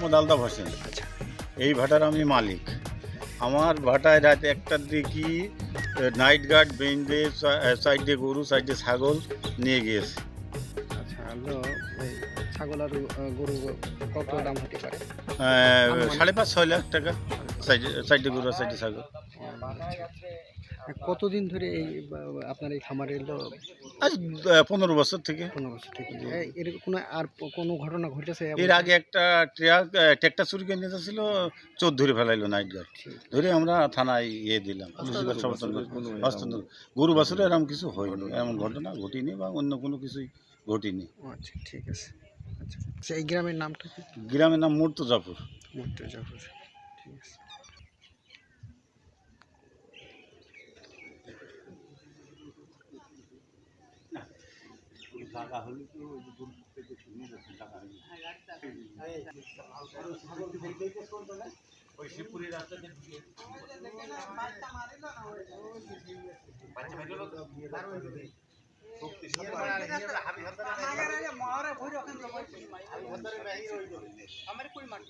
মোহাম্মদ আলতাফ হোসেন আচ্ছা এই ভাটার আমি মালিক। আমার ভাটায় রাত একটার দিকে নাইট গার্ড বেঁধে সাইডে গরু সাইডে ছাগল নিয়ে গিয়েছে। আচ্ছা ছাগল আর গরু কত দাম হতে পারে? সাড়ে পাঁচ ছয় লাখ টাকা। সাইডে সাইডে গরু সাইডে ছাগল। কতদিন ধরে এই আপনার এই খামারে এলো? আজ পনেরো বছর থেকে। পনেরো বছর থেকে। এই- এর কোনো আর কোনো ঘটনা ঘটেছে এর আগে একটা ট্রাক ট্র্যাক্টর চুরি করে নিয়ে যাচ্ছিল চোর ধরে ফেলাইলো নাইট গার্ড ধরে আমরা থানায় ইয়ে দিলাম। পুলিশের হস্তান্তর গরু বছরে এরকম কিছু হয়নি এমন ঘটনা ঘটিনি বা অন্য কোনো কিছুই ঘটিনি। আচ্ছা ঠিক আছে। আচ্ছা আচ্ছা। এই গ্রামের নামটা কি? গ্রামের নাম মুর্তজাপুর। মুর্তজাপুর ঠিক আছে। টাকা হলে তো ওই যে দূর থেকে শুনি যাচ্ছে টাকা হলে ওই শিবপুরি রাস্তাতে हमारे कोई मार